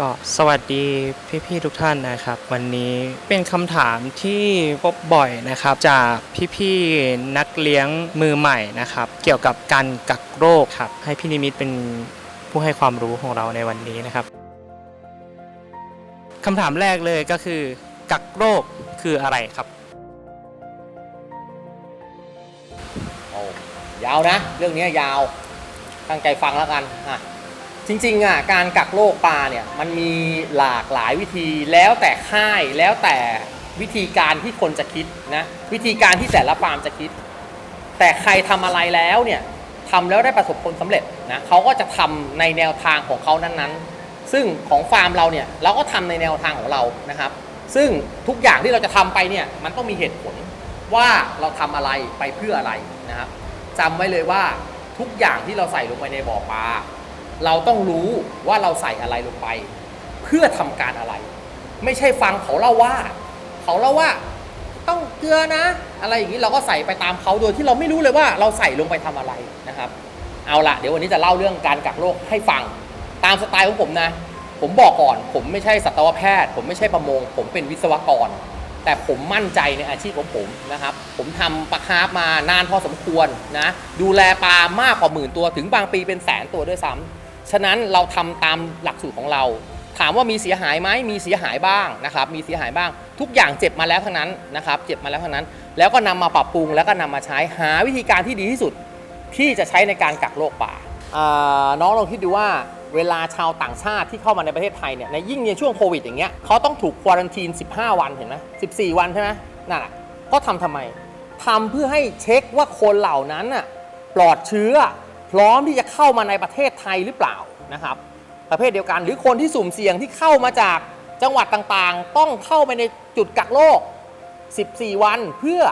ก็สวัสดีพี่ๆทุกท่านนะครับ วันนี้เป็นคำถามที่พบบ่อยนะครับ จากพี่ๆนักเลี้ยงมือใหม่นะครับ เกี่ยวกับการกักโรคครับ ให้พี่นิมิตเป็นผู้ให้ความรู้ของเราในวันนี้นะครับคำถามแรกเลยก็คือ กักโรคคืออะไรครับโอ้ยาวนะ เรื่องนี้ยาวตั้งใจฟังแล้วกันอะ จริงๆอะการกักโรคปลาเนี่ยมันมีหลากหลายวิธีแล้วแต่ค่ายแล้วแต่วิธีการที่คนจะคิดนะวิธีการที่แต่ละฟาร์มจะคิด แต่ใครทำอะไรแล้วเนี่ยทำแล้วได้ประสบผลสำเร็จนะเขาก็จะทำในแนวทางของเขานั้นๆ ซึ่งของฟาร์มเราเนี่ยเราก็ทำในแนวทางของเรานะครับ ซึ่งทุกอย่างที่เราจะทำไปเนี่ยมันต้องมีเหตุผลว่าเราทำอะไรไปเพื่ออะไรนะครับจำไว้เลยว่าทุกอย่างที่เราใส่ลงไปในบ่อปลา เราต้องรู้ว่าเราใส่อะไรลงไป เพื่อทำการอะไร ไม่ใช่ฟังเขาเล่าว่า เขาเล่าว่าต้องเกลือนะ อะไรอย่างนี้เราก็ใส่ไปตามเขาโดยที่เราไม่รู้เลยว่าเราใส่ลงไปทำอะไรนะครับ เอาละเดี๋ยววันนี้จะเล่าเรื่องการกักโรคให้ฟัง ตามสไตล์ของผมนะ ผมบอกก่อน ผมไม่ใช่สัตวแพทย์ ผมไม่ใช่ประมง ผมเป็นวิศวกร แต่ผมมั่นใจในอาชีพของผมนะครับ ผมทำปลาคาร์ฟมานานพอสมควรนะ ดูแลปลามากกว่าหมื่นตัวถึงบางปีเป็นแสนตัวด้วยซ้ำ ฉะนั้นเราทำตามหลักสูตรของเรา ถามว่ามีเสียหายไหมมีเสียหายบ้างนะครับมีเสียหายบ้าง ทุกอย่างเจ็บมาแล้วทั้งนั้นนะครับเจ็บมาแล้วทั้งนั้น แล้วก็นำมาปรับปรุงแล้วก็นำมาใช้หาวิธีการที่ดีที่สุดที่จะใช้ในการกักโรคป่าน้องลองคิดดูว่าเวลาชาวต่างชาติที่เข้ามาในประเทศไทยเนี่ยในยิ่งในช่วงโควิดอย่างเงี้ยเขาต้องถูกควอรันทีน 15 วันเห็นไหม14 วันใช่ไหมนั่นแหละเขาทำทำไมทำเพื่อให้เช็คว่าคนเหล่านั้นน่ะปลอดเชื้อ พร้อมที่จะเข้ามาในประเทศไทยหรือเปล่านะครับ ประเภทเดียวกันหรือคนที่สุ่มเสี่ยงที่เข้ามาจากจังหวัดต่างๆ ต้องเข้าไปในจุดกักโรค 14 วันเพื่อ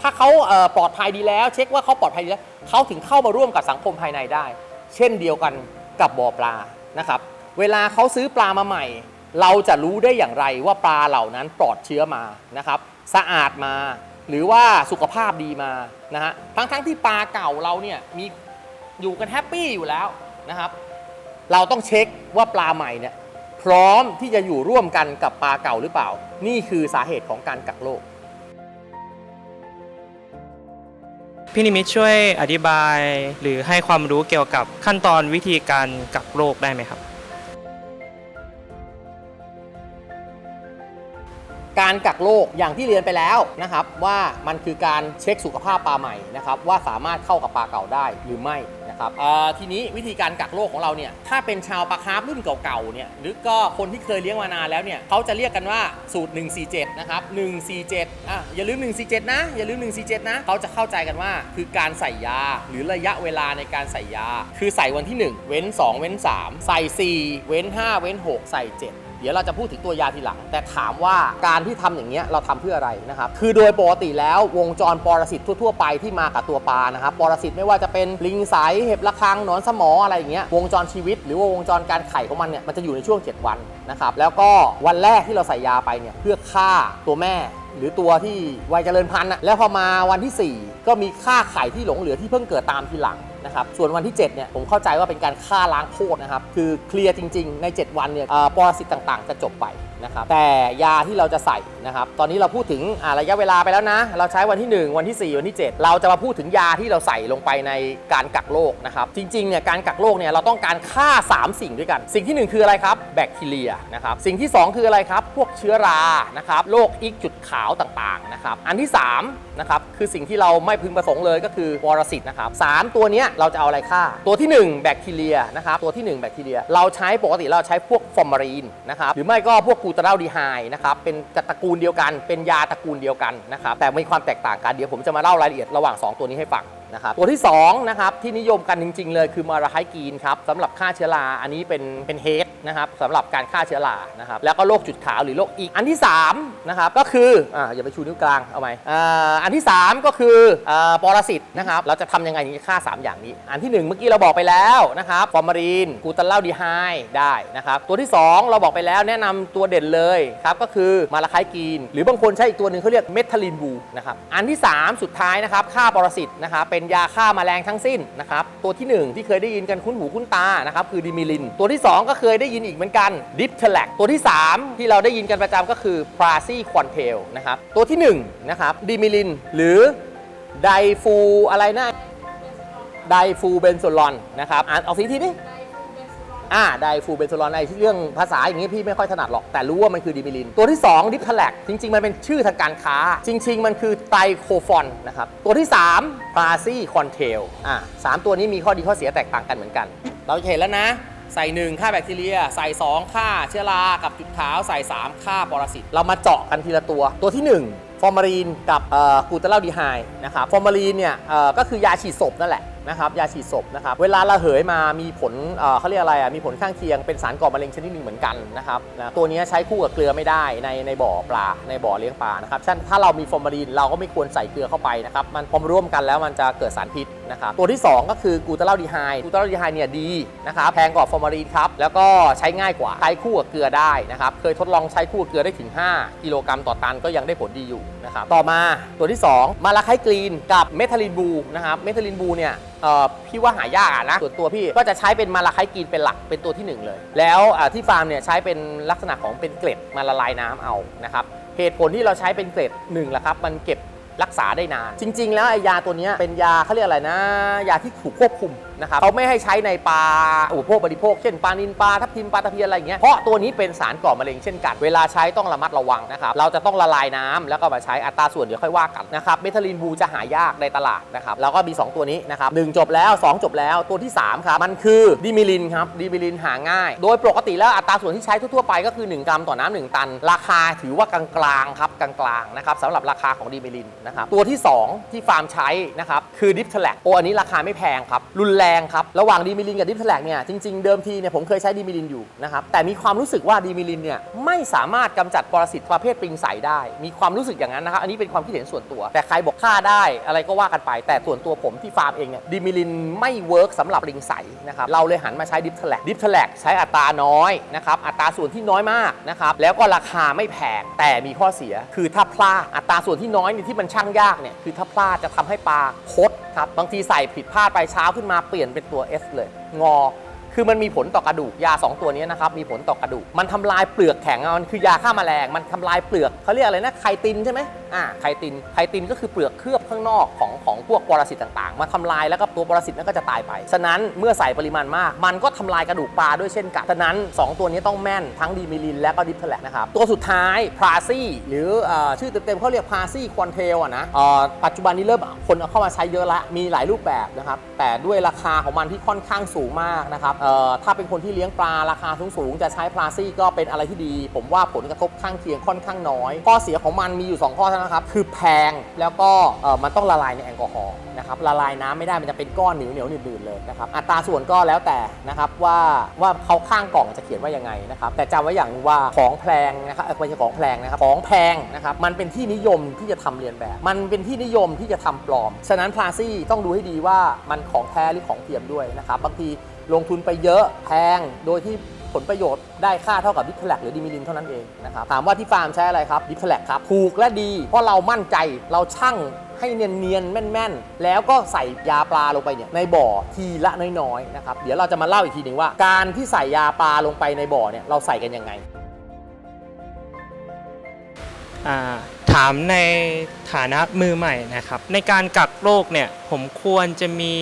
ถ้าเขาเปลอดภัยดีแล้ว เช็คว่าเขาปลอดภัยดีแล้วเขาถึงเข้ามาร่วมกับสังคมภายในได้ เช่นเดียวกันกับบ่อปลานะครับ เวลาเขาซื้อปลามาใหม่ เราจะรู้ได้อย่างไรว่าปลาเหล่านั้นปลอดเชื้อมานะครับ สะอาดมาหรือว่าสุขภาพดีมานะฮะทั้งๆที่ปลาเก่าเราเนี่ยมี อยู่กันแฮปปี้อยู่แล้วนะครับ เราต้องเช็คว่าปลาใหม่เนี่ยพร้อมที่จะอยู่ร่วมกันกับปลาเก่าหรือเปล่า นี่คือสาเหตุของการกักโรคพี่นิมิตช่วยอธิบายหรือให้ความรู้เกี่ยวกับขั้นตอนวิธีการกักโรคได้ไหมครับ การกักโรคอย่างที่เรียนไปแล้วนะครับ ว่ามันคือการเช็คสุขภาพปลาใหม่นะครับว่าสามารถเข้ากับปลาเก่าได้หรือไม่นะครับทีนี้วิธีการกักโรคของเราเนี่ยถ้าเป็นชาวปลาคาร์ฟรุ่นเก่าๆเนี่ยหรือก็คนที่เคยเลี้ยงมานานแล้วเนี่ยเขาจะเรียกกันว่าสูตร 147 นะครับ147อะอย่าลืม 147 นะ อย่าลืม 147 นะเขาจะเข้าใจกันว่าคือการใส่ยาหรือระยะเวลาในการใส่ยา คือใส่วันที่ 1 เว้น 2 เว้น 3 ใส่ 4 เว้น 5 เว้น 6 ใส่ 7 เดี๋ยวเราจะพูดถึงตัวยาทีหลัง แต่ถามว่าการที่ทำอย่างเงี้ยเราทำเพื่ออะไรนะครับคือโดยปกติแล้ววงจรปรสิตทั่ว ๆ ไปที่มากับตัวปลานะครับปรสิตไม่ว่าจะเป็นลิงสายเห็บระฆังหนอนสมออะไรอย่างเงี้ยวงจรชีวิต หรือว่าวงจรการไข่ของมันเนี่ยมันจะอยู่ในช่วง 7 วันนะครับแล้วก็วันแรกที่เราใส่ยาไปเนี่ยเพื่อฆ่าตัวแม่ หรือตัวที่วัยเจริญพันธุ์นะแล้วพอมาวันที่ 4 ก็มีค่าไข่ที่หลงเหลือที่เพิ่งเกิดตามทีหลังนะครับส่วนวันที่ 7 เนี่ย ผมเข้าใจว่าเป็นการฆ่าล้างโคตรนะครับ คือเคลียร์จริง ๆ ใน 7 วันเนี่ยปรสิตต่างๆ จะจบไปนะครับ แต่ยาที่เราจะใส่นะครับ ตอนนี้เราพูดถึงระยะเวลาไปแล้วนะ เราใช้วันที่ 1 วันที่ 4 วันที่ 7 เราจะมาพูดถึงยาที่เราใส่ลงไปในการกักโรคนะครับ จริง ๆ เนี่ย การกักโรคเนี่ย เราต้องการฆ่า 3 สิ่งด้วยกัน สิ่งที่ 1 คืออะไรครับ แบคทีเรียนะครับ สิ่งที่ 2 คืออะไรครับ พวกเชื้อรา นะครับ โรคอิกจุดขาวต่างๆนะครับอันที่3นะครับคือสิ่งที่เราไม่พึงประสงค์เลยก็คือวรสิตนะครับสามตัวนี้เราจะเอาอะไรฆ่า ตัวที่ 1 แบคทีเรียนะครับตัวที่ 1 แบคทีเรีย เราใช้ปกติเราใช้พวกฟอร์มารีนนะครับหรือไม่ก็พวกกูตาเรลดีไฮนะครับเป็นตระกูลเดียวกัน เป็นยาตระกูลเดียวกันนะครับแต่มีความแตกต่างกันเดี๋ยวผมจะมาเล่ารายละเอียดระหว่าง 2 ตัวนี้ให้ฟัง นะครับตัวที่2นะครับที่นิยมกันจริง ๆ เลยคือมาราไฮกีนครับสำหรับฆ่าเชื้อราอันนี้เป็นเป็นเฮดนะครับสำหรับการฆ่าเชื้อรานะครับแล้วก็โรคจุดขาวหรือโรคอีกอันที่3นะครับก็คืออ่าอย่าไปชูนิ้วกลางเอาไหมอ่าอันที่ 3 ก็คืออ่าปรสิตนะครับเราจะทำยังไงถึงจะฆ่า 3 อย่างนี้ อันทีหนึ่1 เมื่อกี้เราบอกไปแล้วนะครับฟอร์มารีนกูตาลาดีไฮได้นะครับตัวที่ 2 เราบอกไปแล้วแนะนำตัวเด่นเลยครับก็คือมาราไฮกีน หรือบางคนใช้อีกตัวหนึ่งเขาเรียกเมทาลินบูนะครับอันที่ 3 สุดท้ายนะครับฆ่าปรสิตนะครับเป็นเป็นยาฆ่าแมลงทั้งสิ้นนะครับตัวที่หนึ่งที่เคยได้ยินกันคุ้นหูคุ้นตานะครับคือดิมิลิน ตัวที่สองก็เคยได้ยินอีกเหมือนกันดิฟเทลกตัวที่สามที่เราได้ยินกันประจำก็คือพราซีควอนเทลนะครับตัวที่หนึ่งนะครับดิมิลินหรือไดฟูอะไรนะไดฟูเบนโซลอนนะครับอ่านออกเสียงทีดิ อ่าไดฟูเบนโซลอนไอเรื่องภาษาอย่างงี้พี่ไม่ค่อยถนัดหรอก แต่รู้ว่ามันคือดิมิลิน ตัวที่ 2 ดิฟทแลกจริง ๆ มันเป็นชื่อทางการค้า จริง ๆ มันคือไตรโคฟอนนะครับ ตัวที่3พาซีคอนเทลอ่าสามตัวนี้มีข้อดีข้อเสียแตกต่างกันเหมือนกัน เราจะเห็นแล้วนะใส่ 1 ค่าแบคทีเรีย ใส่ 2 ค่าเชื้อรา กับจุดขาว ใส่ 3 ค่าปรสิต เรามาเจาะกันทีละตัว ตัวที่ 1 ฟอร์มาลีนกับเอ่อกลูตาลดีไฮนะครับ ฟอร์มาลีนเนี่ยก็คือยาฉีดศพนั่นแหละ นะครับยาฉีดศพนะครับเวลาระเหยมามีผลเเขาเรียกอะไรอะมีผลข้างเคียงเป็นสารก่อมะเร็งชนิดหนึ่งเหมือนกันนะครับนะตัวนี้ใช้คู่กับเกลือไม่ได้ในในบ่อปลาในบ่อเลี้ยงปลานะครับฉะนันถ้าเรามีฟอร์มาลีนเราก็ไม่ควรใส่เกลือเข้าไปนะครับมันพอมร่วมกันแล้วมันจะเกิดสารพิษนะครับตัวที่ 2 ก็คือกูตาเลาดีไฮกูตาเลาดีไฮเนี่ยดีนะครับแพงกว่าฟอร์มาลีนครับแล้วก็ใช้ง่ายกว่าใช้คู่กับเกลือได้นะครับเคยทดลองใช้คู่กับเกลือได้ถึง 5 กิโลกรัมต่อตันก็ยังได้ผลดีอยู่นะครับต่อมาตัวที่ 2 มาลาไคกรีนกับเมทาลินบูนะครับเมทาลินบูเนี่ย เอ่อพี่ว่าหายากอะนะส่วนตัวพี่ก็จะใช้เป็นมาลาไคกรีนเป็นหลักเป็นตัวที่หนึ่งเลย แล้วอ่าที่ฟาร์มเนี่ยใช้เป็นลักษณะของเป็นเกล็ดมาละลายน้ำเอานะครับเหตุผลที่เราใช้เป็นเกล็ดหนึ่งละครับมันเก็บรักษาได้นาน จริง ๆ แล้วไอ้ยาตัวเนี้ยเป็นยาเขาเรียกอะไรนะ ยาที่ถูกควบคุม นะครับเขาไม่ให้ใช้ในปลาอุปโภคบริโภคเช่นปลานินปลาทับทิมปลาตะเพียนอะไรอย่างเงี้ยเพราะตัวนี้เป็นสารก่อมะเร็งเช่นกัน เวลาใช้ต้องระมัดระวังนะครับเราจะต้องละลายน้ำแล้วก็มาใช้อัตราส่วนเดี๋ยวค่อยว่ากันนะครับเมทาลินบูจะหายากในตลาดนะครับแล้วก็มี 2 ตัวนี้นะครับหนึ่งจบแล้ว 2 จบแล้วตัวที่ 3 ครับ มันคือดิมิลินครับดิมิลินหาง่าย โดยปกติแล้วอัตราส่วนที่ใช้ทั่วๆไปก็คือ 1 กรัมต่อน้ำหนึ่งตัน ราคาถือว่ากลางๆครับกลางๆนะครับสำหรับราคาของดิมิลินนะครับตัวที่ 2 ที่ฟาร์มใช้นะครับคือดิฟทแลกโออันนี้ราคาไม่แพงครับรุนแรงครับ ระหว่างดีมิลินกับดิฟทแลกเนี่ย จริง ๆ เดิมทีเนี่ยผมเคยใช้ดีมิลินอยู่นะครับ แต่มีความรู้สึกว่าดีมิลินเนี่ยไม่สามารถกำจัดปรสิตประเภทปริงใสได้ มีความรู้สึกอย่างนั้นนะครับ อันนี้เป็นความคิดเห็นส่วนตัว แต่ใครบอกฆ่าได้อะไรก็ว่ากันไป แต่ส่วนตัวผมที่ฟาร์มเองเนี่ยดีมิลินไม่เวิร์กสำหรับปริงใสนะครับ เราเลยหันมาใช้ดิฟทแลกดิฟทแลกใช้อัตราน้อยนะครับ อัตราส่วนที่น้อยมากนะครับ แล้วก็ราคาไม่แพง แต่มีข้อเสีย คือถ้าพลาด อัตราส่วนที่น้อยเนี่ยที่มันช่างยากเนี่ย คือถ้าพลาดจะทำให้ปลาคดครับ บางทีใส่ผิดพลาดไปเช้าขึ้นมาเปลี่ยนเป็นตัว S เลย งอ คือมันมีผลต่อกระดูกยา 2 ตัวนี้นะครับมีผลต่อกระดูก มันทำลายเปลือกแข็งอะมันคือยาฆ่าแมลงมันทำลายเปลือกเขาเรียกอะไรนะไคตินใช่ไหม อ่าไคติน ไคตินก็คือเปลือกเคลือบข้างนอกของของพวกปรสิตต่างๆ มาทำลายแล้วก็ตัวปรสิตนั้นก็จะตายไป ฉะนั้นเมื่อใส่ปริมาณมาก มันก็ทำลายกระดูกปลาด้วยเช่นกัน ฉะนั้น 2 ตัวนี้ต้องแม่นทั้งดีมิลินและก็ดิพแลกนะครับ ตัวสุดท้ายพาซี่หรือชื่อเต็มๆเขาเรียกพาซี่ควอนเทลอะนะปัจจุบันนี้เริ่มคนเอาเข้ามาใช้เยอะละ มีหลายรูปแบบนะครับ แต่ด้วยราคาของมันที่ค่อนข้างสูงมากนะครับถ้าเป็นคนที่เลี้ยงปลาราคาสูงๆจะใช้พาซี่ก็เป็นอะไรที่ดี ผมว่าผลกระทบข้างเคียงค่อนข้างน้อย ข้อเสียของมันมีอยู่ 2 ข้อเท่านั้นนะครับคือแพงแล้วก็เอ่อมันต้องละลายในแอลกอฮอล์นะครับละลายน้ำไม่ได้มันจะเป็นก้อนเหนียวเหนียวๆหนืดๆเลยนะครับอัตราส่วนก็แล้วแต่นะครับว่าว่าเขาข้างกล่องจะเขียนว่ายังไงนะครับแต่จำไว้อย่างหนึ่งว่าของแพงนะครับไม่ใช่ของแพงนะครับของแพงนะครับมันเป็นที่นิยมที่จะทำเรียนแบบ มันเป็นที่นิยมที่จะทำปลอม ฉะนั้นพลาซี่ต้องดูให้ดีว่ามันของแท้หรือของเทียมด้วยนะครับบางทีลงทุนไปเยอะแพงโดยที่ ผลประโยชน์ได้ค่าเท่ากับดิฟแลกหรือดิมิลินเท่านั้นเองนะครับถามว่าที่ฟาร์มใช้อะไรครับดิฟแลกครับถูกและดี เพราะเรามั่นใจเราชั่งให้เนียนๆ แม่นๆ แล้วก็ใส่ยาปลาลงไปเนี่ยในบ่อทีละน้อยๆนะครับเดี๋ยวเราจะมาเล่าอีกทีหนึ่งว่า การที่ใส่ยาปลาลงไปในบ่อเนี่ยเราใส่กันยังไงถามในฐานะมือใหม่นะครับ ในการกักโรคเนี่ย ผมควรจะมี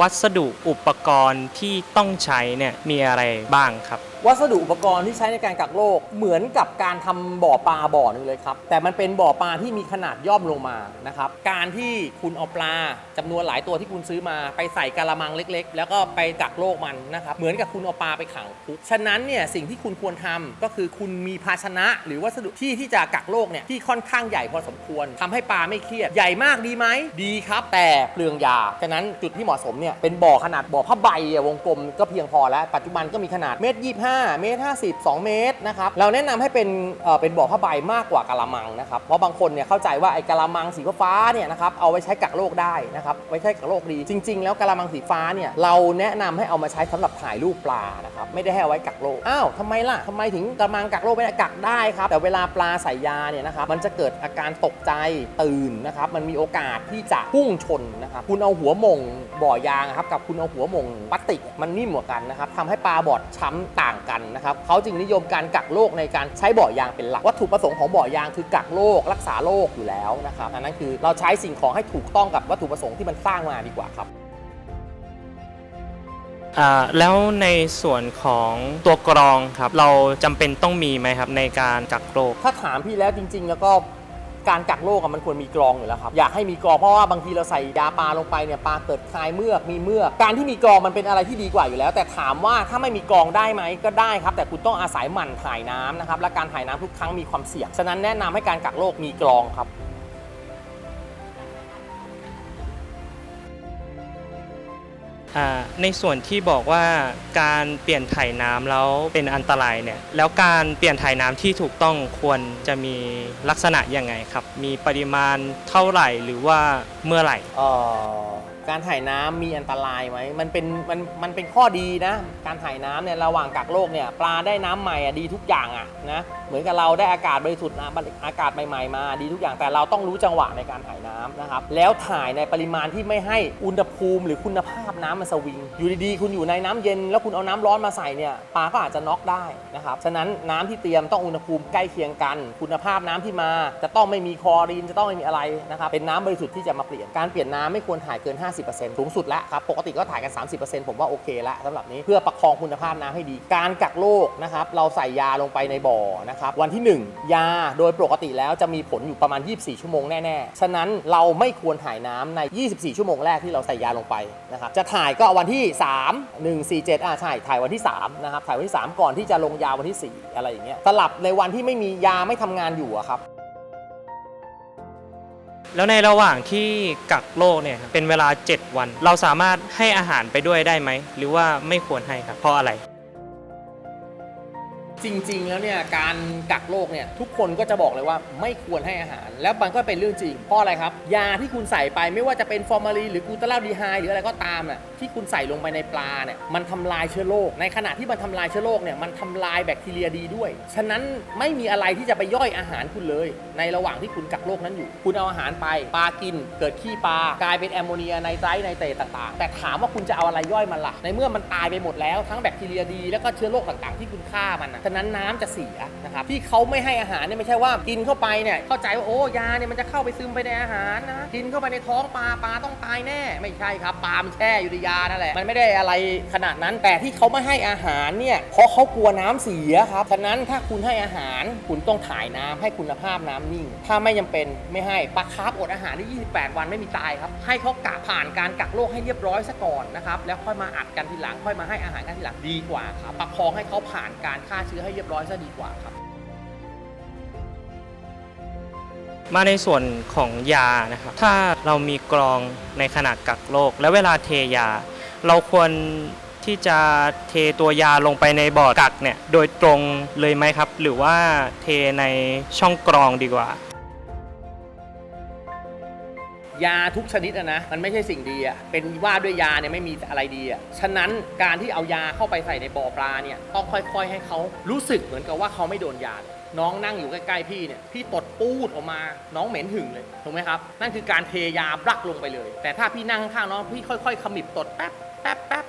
วัสดุอุปกรณ์ที่ต้องใช้เนี่ยมีอะไรบ้างครับ วัสดุอุปกรณ์ที่ใช้ในการกักโรคเหมือนกับการทำบ่อปลาบ่อหนึงเลยครับ แต่มันเป็นบ่อปลาที่มีขนาดย่อมลงมานะครับ การที่คุณเอาปลาจำนวนหลายตัวที่คุณซื้อมาไปใส่กะละมังเล็ก ๆ แล้วก็ไปกักโรคมันนะครับ เหมือนกับคุณเอาปลาไปขังคุกฉะนั้นเนี่ยสิ่งที่คุณควรทำก็คือคุณมีภาชนะ หรือวัสดุที่ที่จะกักโรคเนี่ยที่ค่อนข้างใหญ่พอสมควรทำให้ปลาไม่เครียดใหญ่มากดีไหมดีครับ แต่เปลืองยาฉะนั้นจุดที่เหมาะสมเนี่ยเป็นบ่อขนาดบ่อผ้าใบอะวงกลมก็เพียงพอแล้ว ปัจจุบันก็มีขนาดเมตรยี่ห้าเมตรห้าสิบสองเมตรนะครับเราแนะนำให้เป็นเอ่อเป็นบ่อผ้าใบมากกว่ากะละมังนะครับเพราะบางคนเนี่ยเข้าใจว่าไอ้กะละมังสีฟ้าเนี่ยนะครับเอาไว้ใช้กักโรคได้นะครับไว้ใช้กักโรคดี จริง ๆ แล้วกะละมังสีฟ้าเนี่ยเราแนะนำให้เอามาใช้สำหรับถ่ายรูปปลานะครับไม่ได้ให้เอาไว้กักโรคอ้าวทำไมล่ะทำไมถึงกะละมังกักโรคไม่ได้กักได้ครับแต่เวลาปลาใส่ยาเนี่ยนะครับมันจะเกิดอาการตกใจตื่นนะครับมันมีโอกาสที่จะพุ่งชนนะครับคุณเอาหัวหม่งบ่อยางอะครับกับคุณเอาหัวหม่งพลาสติกมันนิ่มกว่ากันนะครับทำให้ปลาบอดช้ำต่างกันนะครับเขาจึงนิยมการกักโรคในการใช้บ่อยางเป็นหลักวัตถุประสงค์ของบ่อยางคือกักโรครักษาโรคอยู่แล้วนะครับอันนั้นคือเราใช้สิ่งของให้ถูกต้องกับวัตถุประสงค์ที่มันสร้างมาดีกว่าครับอ่าแล้วในส่วนของตัวกรองครับ เราจำเป็นต้องมีไหมครับในการกักโรค ถ้าถามพี่แล้วจริง ๆ แล้วก็ การกักโรคอะมันควรมีกรองอยู่แล้วครับ อยากให้มีกรองเพราะว่าบางทีเราใส่ยาปลาลงไปเนี่ยปลาเกิดคลายเมือกมีเมือกการที่มีกรองมันเป็นอะไรที่ดีกว่าอยู่แล้ว แต่ถามว่าถ้าไม่มีกรองได้ไหมก็ได้ครับ แต่คุณต้องอาศัยหมั่นถ่ายน้ำนะครับและการถ่ายน้ำทุกครั้งมีความเสี่ยงฉะนั้นแนะนำให้การกักโรคมีกรองครับ ในส่วนที่บอกว่าการเปลี่ยนถ่ายน้ำแล้วเป็นอันตรายเนี่ยแล้วการเปลี่ยนถ่ายน้ำที่ถูกต้องควรจะมีลักษณะยังไงครับ มีปริมาณเท่าไหร่หรือว่าเมื่อไหร่ การถ่ายน้ำมีอันตรายไหมมันเป็นมันมันเป็นข้อดีนะ การถ่ายน้ำเนี่ยระหว่างกักโรคเนี่ยปลาได้น้ำใหม่อะดีทุกอย่างอะนะเหมือนกับเราได้อากาศบริสุทธิ์นะอากาศใหม่ๆมาดีทุกอย่างแต่เราต้องรู้จังหวะในการถ่ายน้ำนะครับแล้วถ่ายในปริมาณที่ไม่ให้อุณหภูมิหรือคุณภาพน้ำมันสวิง อยู่ดีๆ คุณอยู่ในน้ำเย็น แล้วคุณเอาน้ำร้อนมาใส่เนี่ยปลาก็อาจจะน็อกได้นะครับฉะนั้นน้ำที่เตรียมต้องอุณหภูมิใกล้เคียงกัน คุณภาพน้ำที่มา จะต้องไม่มีคลอรีนจะต้องไม่มีอะไรนะครับเป็นน้ำบริสุทธิ์ที่จะมาเปลี่ยนการเปลี่ยนน้ำไม่ควรถ่ายเกิน 50สูงสุดแล้วครับ ปกติก็ถ่ายกัน 30%ผมว่าโอเคล้วสำหรับนี้เพื่อประคองคุณภาพน้ำให้ดี การกักโรคนะครับเราใส่ยาลงไปในบ่อนะครับวันที่ 1 ยาโดยปกติแล้วจะมีผลอยู่ประมาณ 24 ชั่วโมงแน่ๆ ฉะนั้นเราไม่ควรถ่ายน้ำใน 24 ชั่วโมงแรกที่เราใส่ยาลงไปนะครับจะถ่ายก็วันที่ 3 1 4 7อ่าใช่ถ่ายวันที่3นะครับถ่ายวันที่ 3 ก่อนที่จะลงยาวันที่ 4 อะไรอย่างเงี้ยสลับในวันที่ไม่มียาไม่ทำงานอยู่อะครับ แล้วในระหว่างที่กักโรคเนี่ยครับเป็นเวลา 7 วัน เราสามารถให้อาหารไปด้วยได้ไหม หรือว่าไม่ควรให้ครับเพราะอะไร จริง ๆ แล้วเนี่ยการกักโรคเนี่ยทุกคนก็จะบอกเลยว่าไม่ควรให้อาหาร แล้วมันก็เป็นเรื่องจริง เพราะอะไรครับ ยาที่คุณใส่ไปไม่ว่าจะเป็นฟอร์มาลีนหรือกูตาลาดีไฮหรืออะไรก็ตามน่ะที่คุณใส่ลงไปในปลาเนี่ยมันทำลายเชื้อโรคในขณะที่มันทำลายเชื้อโรคเนี่ยมันทำลายแบคทีเรียดีด้วย ฉะนั้นไม่มีอะไรที่จะไปย่อยอาหารคุณเลย ในระหว่างที่คุณกักโรคนั้นอยู่ คุณเอาอาหารไปปลากิน เกิดขี้ปลากลายเป็นแอมโมเนียไนไตรท์ไนเตรตต่างๆ แต่ถามว่าคุณจะเอาอะไรย่อยมันล่ะในเมื่อมันตายไปหมดแล้วทั้งแบคทีเรียดีแล้วก็เชื้อโรคต่างๆที่คุณฆ่ามันนะฉะนั้นน้ำจะเสียนะครับที่เขาไม่ให้อาหารเนี่ยไม่ใช่ว่ากินเข้าไปเนี่ยเข้าใจว่าโอ้ยาเนี่ยมันจะเข้าไปซึมไปในอาหารนะกินเข้าไปในท้องปลาปลาต้องตายแน่ ไม่ใช่ครับปลามันแช่อยู่ในยานั่นแหละมันไม่ได้อะไรขนาดนั้นแต่ที่เขาไม่ให้อาหารเนี่ยเพราะเขากลัวน้ำเสียครับฉะนั้นถ้าคุณให้อาหารคุณต้องถ่ายน้ำให้คุณภาพน้ำนิ่ง ถ้าไม่จำเป็นไม่ให้ปลาคาร์ฟอดอาหารได้ 28 วันไม่มีตายครับ ให้เขากะผ่านการกักโรคให้เรียบร้อยซะก่อนนะครับแล้วค่อยมาอัดกันทีหลังค่อยมาให้อาหารกันทีหลังดีกว่าครับประคองให้เขาผ่านการฆ่าเชื้อให้เรียบร้อยซะดีกว่าครับ มาในส่วนของยานะครับ ถ้าเรามีกรองในขณะกักโรคและเวลาเทยา เราควรที่จะเทตัวยาลงไปในบ่อกักเนี่ยโดยตรงเลยไหมครับ หรือว่าเทในช่องกรองดีกว่า ยาทุกชนิดอะนะมันไม่ใช่สิ่งดีอะเป็นว่าด้วยยาเนี่ยไม่มีอะไรดีอะฉะนั้นการที่เอายาเข้าไปใส่ในบ่อปลาเนี่ยต้องค่อยๆ ให้เขารู้สึกเหมือนกับว่าเขาไม่โดนยาเลยน้องนั่งอยู่ใกล้ๆพี่เนี่ยพี่ตดปูดออกมาน้องเหม็นหึงเลยถูกไหมครับ นั่นคือการเทยาบลักลงไปเลย แต่ถ้าพี่นั่งข้างน้องพี่ค่อย ๆ ขมิบตดแป๊บแป๊บแป๊บ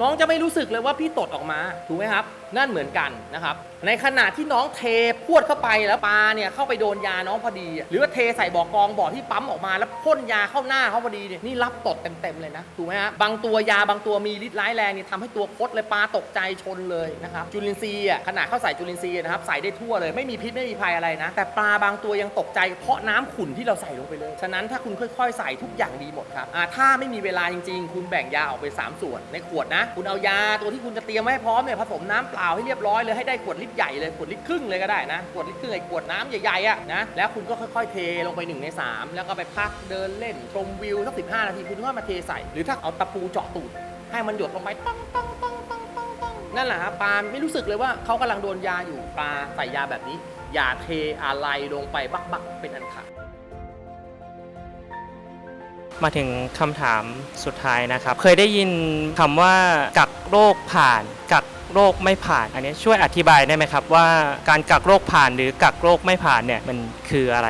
น้องจะไม่รู้สึกเลยว่าพี่ตดออกมาถูกไหมครับนั่นเหมือนกันนะครับ ในขณะที่น้องเทพวดเข้าไปแล้วปลาเนี่ยเข้าไปโดนยาน้องพอดี หรือว่าเทใส่บ่อกองบ่อที่ปั๊มออกมาแล้วพ่นยาเข้าหน้าเขาพอดีเนี่ยนี่รับตดเต็มๆเลยนะถูกไหมฮะบางตัวยาบางตัวมีฤทธิ์ร้ายแรงเนี่ยทำให้ตัวคดเลยปลาตกใจชนเลยนะครับจุลินทรีย์อะขนาดเข้าใส่จุลินทรีย์นะครับใส่ได้ทั่วเลยไม่มีพิษไม่มีภัยอะไรนะ แต่ปลาบางตัวยังตกใจ เพราะน้ำขุ่นที่เราใส่ลงไปเลยฉะนั้นถ้าคุณค่อยๆ ใส่ทุกอย่างดีหมดครับอ่าถ้าไม่มีเวลาจริง ๆ คุณแบ่งยาออกเป็นสามส่วนในขวดนะ คุณเอายาตัวที่คุณจะเตรียมไว้พร้อมเนี่ยผสมน้ำเปล่าให้เรียบร้อยเลยให้ได้ขวดลิตรใหญ่เลยขวดลิตรครึ่งเลยก็ได้นะขวดลิตรครึ่งไอ้ขวดน้ำใหญ่ๆอะนะแล้วคุณก็ค่อยๆเทลงไป1ใน3 แล้วก็ไปพักเดินเล่นชมวิวสักสินาทีคุณก็มาเทใส่ หรือถ้าเอาตะปูเจาะตูดให้มันหยดลงไปปังปังปังปังปังปังนั่นแหละครับปลาไม่รู้สึกเลยว่าเขากำลังโดนยาอยู่ปลาใส่ยาแบบนี้ อย่าเทอะไรลงไปบักบักๆเป็นอันขาดมาถึงคำถามสุดท้ายนะครับ เคยได้ยินคำว่ากักโรคผ่าน กัก โรคไม่ผ่าน อันนี้ช่วยอธิบายได้ไหมครับว่าการกักโรคผ่านหรือกักโรคไม่ผ่านเนี่ยมันคืออะไร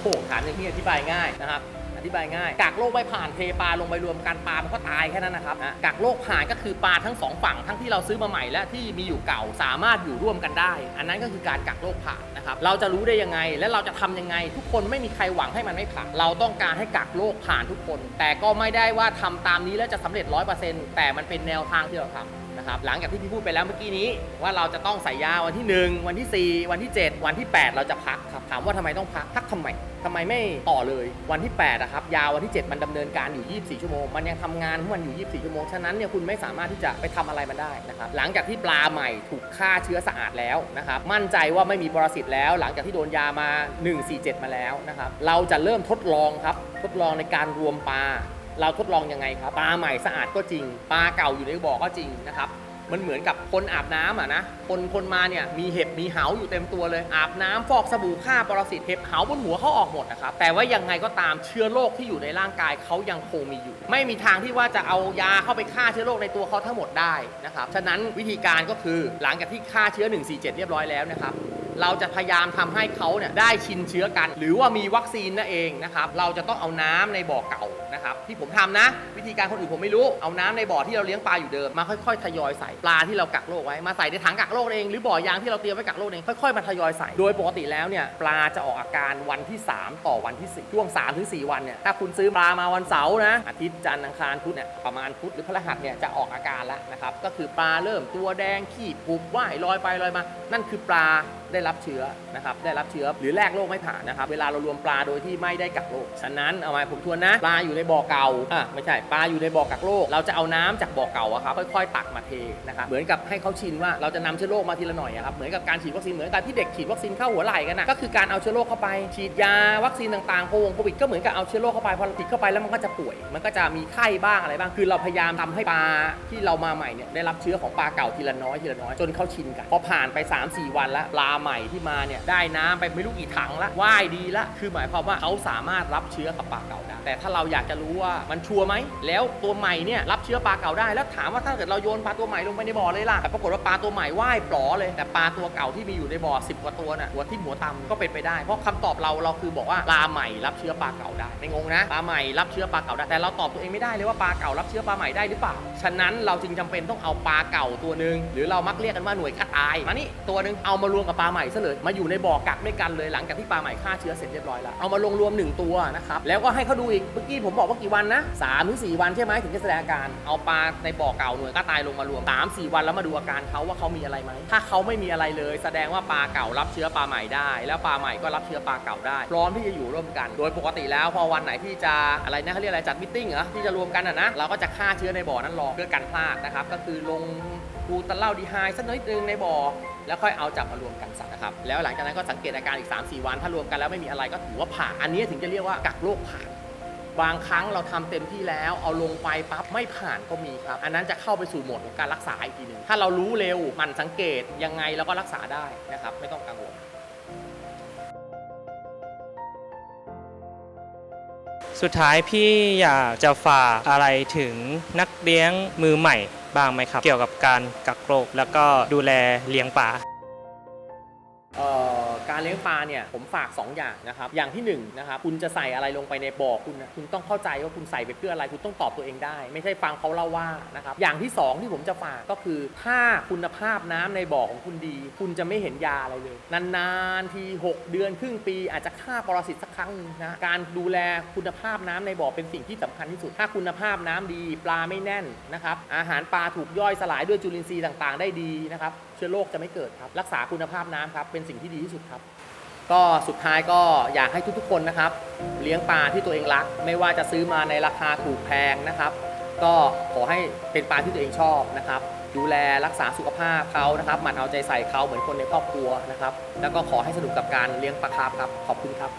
โอ้ถามอย่างนี้อธิบายง่ายนะครับ อธิบายง่ายกักโรคไม่ผ่านเทปลาลงไปรวมกันปลามันก็ตายแค่นั้นนะครับนะกักโรคผ่านก็คือปลาทั้งสองฝั่งทั้งที่เราซื้อมาใหม่และที่มีอยู่เก่าสามารถอยู่ร่วมกันได้ อันนั้นก็คือการกักโรคผ่านนะครับเราจะรู้ได้ยังไงและเราจะทำยังไง ทุกคนไม่มีใครหวังให้มันไม่ผ่านเราต้องการให้กักโรคผ่านทุกคน แต่ก็ไม่ได้ว่าทำตามนี้แล้วจะสำเร็จร้อยเปอร์เซ็นต์แต่มันเป็นแนวทางที่เราทำนะครับหลังจากที่พี่พูดไปแล้วเมื่อกี้นี้ว่าเราจะต้องใส่ยาวันที่ 1 วันที่ 4 วันที่ 7 วันที่ 8 เราจะพักครับถามว่าทำไมต้องพักพักทำไมทำไมไม่ต่อเลยวันที่8นะครับยาววันที่ 7 มันดำเนินการอยู่ 24 ชั่วโมง มันยังทำงานของมันอยู่ 24 ชั่วโมง ฉะนั้นเนี่ยคุณไม่สามารถที่จะไปทำอะไรมันได้นะครับหลังจากที่ปลาใหม่ถูกฆ่าเชื้อสะอาดแล้วนะครับมั่นใจว่าไม่มีปรสิตแล้ว หลังจากที่โดนยามา 147 มาแล้วนะครับเราจะเริ่มทดลองครับทดลองในการรวมปลาเราทดลองยังไงครับปลาใหม่สะอาดก็จริงปลาเก่าอยู่ในบ่อก็จริงนะครับ มันเหมือนกับคนอาบน้ำอะนะ คนคนมาเนี่ยมีเห็บมีเหาอยู่เต็มตัวเลย อาบน้ำฟอกสบู่ฆ่าปรสิตเห็บเหาบนหัวเขาออกหมดนะครับ แต่ว่ายังไงก็ตามเชื้อโรคที่อยู่ในร่างกายเขายังคงมีอยู่ ไม่มีทางที่ว่าจะเอายาเข้าไปฆ่าเชื้อโรคในตัวเขาทั้งหมดได้นะครับ ฉะนั้นวิธีการก็คือหลังจากที่ฆ่าเชื้อ 147 เรียบร้อยแล้วนะครับ เราจะพยายามทำให้เขาเนี่ยได้ชินเชื้อกัน หรือว่ามีวัคซีนนั่นเองนะครับ เราจะต้องเอาน้ำในบ่อเก่านะครับที่ผมทำนะ วิธีการคนอื่นผมไม่รู้เอาน้ำในบ่อที่เราเลี้ยงปลาอยู่เดิมมาค่อยๆทยอยใส่ปลาที่เรากักโรคไว้มาใส่ในถังกักโรคเองหรือบ่อยางที่เราเตรียมไว้กักโรคเองค่อยๆมาทยอยใส่โดยปกติแล้วเนี่ยปลาจะออกอาการวันที่ 3 ต่อวันที่4ช่วง3ถึง4วันเนี่ยถ้าคุณซื้อปลามาวันเสาร์นะอาทิตย์จันทร์อังคารพุธเนี่ยประมาณพุธหรือพฤหัสเนี่ยจะออกอาการแล้วนะครับก็คือปลาเริ่มตัวแดงขีดปุบว่ายลอยไปลอยมา นั่นคือปลา ได้รับเชื้อนะครับได้รับเชื้อหรือแลกโรคไม่ผ่านนะครับเวลาเรารวมปลาโดยที่ไม่ได้กักโรคฉะนั้นเอามาผมทวนนะปลาอยู่ในบ่อเก่าอะไม่ใช่ปลาอยู่ในบ่อกักโรคเราจะเอาน้ำจากบ่อเก่าอะครับค่อยๆตักมาเทนะครับเหมือนกับให้เขาชินว่าเราจะนำเชื้อโรคมาทีละหน่อยอะครับเหมือนกับการฉีดวัคซีนเหมือนกับที่เด็กฉีดวัคซีนเข้าหัวไหล่กันนะก็คือการเอาเชื้อโรคเข้าไปฉีดยาวัคซีนต่างๆโควิดก็เหมือนกับเอาเชื้อโรคเข้าไปพอติดเข้าไปแล้วมันก็จะป่วย มันก็จะมีไข้บ้างอะไรบ้างคือเราพยายามทำให้ปลาที่เรามาใหม่เนี่ยได้รับเชื้อของปลาเก่าทีละน้อยทีละน้อยจนเขาชินกันพอผ่านไป 3-4 วันแล้วปลาใหม่ที่มาเนี่ยได้น้ำไปไม่รู้กี่ถังละว่ายดีละ คือหมายความว่าเขาสามารถรับเชื้อกับปลาเก่าได้ แต่ถ้าเราอยากจะรู้ว่ามันชัวร์ไหม แล้วตัวใหม่เนี่ยรับเชื้อปลาเก่าได้แล้วถามว่าถ้าเกิดเราโยนปลาตัวใหม่ลงไปในบ่อเลยล่ะแต่ปรากฏว่าปลาตัวใหม่ว่ายปลอเลย แต่ปลาตัวเก่าที่มีอยู่ในบ่อ10กว่าตัวน่ะหัวทิ่หัวตำก็เป็นไปได้ เพราะคำตอบเราเราคือบอกว่าปลาใหม่รับเชื้อปลาเก่าได้ไม่งงนะปลาใหม่รับเชื้อปลาเก่าได้แต่เราตอบตัวเองไม่ได้เลยว่าปลาเก่ารับเชื้อปลาใหม่ได้หรือเปล่าฉะนั้นเราจึงจำเป็นต้องเอาปลาเก่าตัวหนึ่งหรือเรามักเรียกกันว่าหน่วยฆ่าตายมานี่ตัวหนึ่งเอามารวมกับปลาใหม่ซะเลย มาอยู่ในบ่อกักด้วยกันเลยหลังจากที่ปลาใหม่ฆ่าเชื้อเสร็จเรียบร้อยแล้ว เอามาลงรวมหนึ่งตัวนะครับ แล้วก็ให้เขาดูอีก เมื่อกี้ผมบอกว่ากี่วันนะสามถึงสี่วันใช่ไหมถึงจะแสดงอาการ เอาปลาในบ่อเก่าหน่วยฆ่าตายลงมารวมสามสี่วันแล้วมาดูอาการเขาว่าเขามีอะไรไหม ถ้าเขาไม่มีอะไรเลย แสดงว่าปลาเก่ารับเชื้อปลาใหม่ได้ แล้วปลาใหม่ก็รับเชื้อปลาเก่าได้ พร้อมที่จะอยู่ร่วมกัน โดยปกติแล้วพอวันไหนที่จะอะไรนะเขาเรียกอะไรจัดมิทติ้งเหรอที่จะรวมกันอะนะเราก็จะฆ่าเชื้อในบ่อนั้นรอเพื่อกันพลาดนะครับก็คือลงกลูตาเล่าดีไฮสักนิดนึงในบ่อ แล้วค่อยเอาจับมารวมกันสักนะครับ แล้วหลังจากนั้นก็สังเกตอาการอีก 3-4 วัน ถ้ารวมกันแล้วไม่มีอะไรก็ถือว่าผ่านอันนี้ถึงจะเรียกว่ากักโรคผ่านบางครั้งเราทำเต็มที่แล้วเอาลงไปปั๊บไม่ผ่านก็มีครับ อันนั้นจะเข้าไปสู่โหมดของการรักษาอีกทีหนึ่งถ้าเรารู้เร็วมันสังเกตยังไงเราก็รักษาได้นะครับ ไม่ต้องกังวลสุดท้ายพี่อยากจะฝากอะไรถึงนักเลี้ยงมือใหม่ บ้างไหมครับ เกี่ยวกับการกักโรคแล้วก็ดูแลเลี้ยงป่า เอ่อ การเลี้ยงปลาเนี่ยผมฝาก 2 อย่างนะครับอย่างที่1นงนะครับคุณจะใส่อะไรลงไปในบ่อคุณนะคุณต้องเข้าใจว่าคุณใส่ไปเพื่ออะไรคุณต้องตอบตัวเองได้ ไม่ใช่ฟังเขาเล่าว่านะครับอย่างที่ 2 ที่ผมจะฝากก็คือถ้าคุณภาพน้ำในบ่อของคุณดี คุณจะไม่เห็นยาอะไรเลย นานๆที 6 เดือนครึ่งปี อาจจะฆ่าปรสิตสักครั้งหนึงนะการดูแลคุณภาพน้ำในบ่อเป็นสิ่งที่สำคัญที่สุด ถ้าคุณภาพน้ำดี ปลาไม่แน่นนะครับอาหารปลาถูกย่อยสลายด้วยจุลินทรีย์ต่างๆ ได้ดีนะครับ เชื้อโรคจะไม่เกิดครับ รักษาคุณภาพน้ำครับ เป็นสิ่งที่ดีที่สุดครับ ก็สุดท้ายก็อยากให้ทุกๆ คนนะครับ เลี้ยงปลาที่ตัวเองรัก ไม่ว่าจะซื้อมาในราคาถูกแพงนะครับ ก็ขอให้เป็นปลาที่ตัวเองชอบนะครับ ดูแลรักษาสุขภาพเขานะครับหมั่นเอาใจใส่เขาเหมือนคนในครอบครัวนะครับ แล้วก็ขอให้สนุกกับการเลี้ยงปลาคาร์ฟครับ ขอบคุณครับ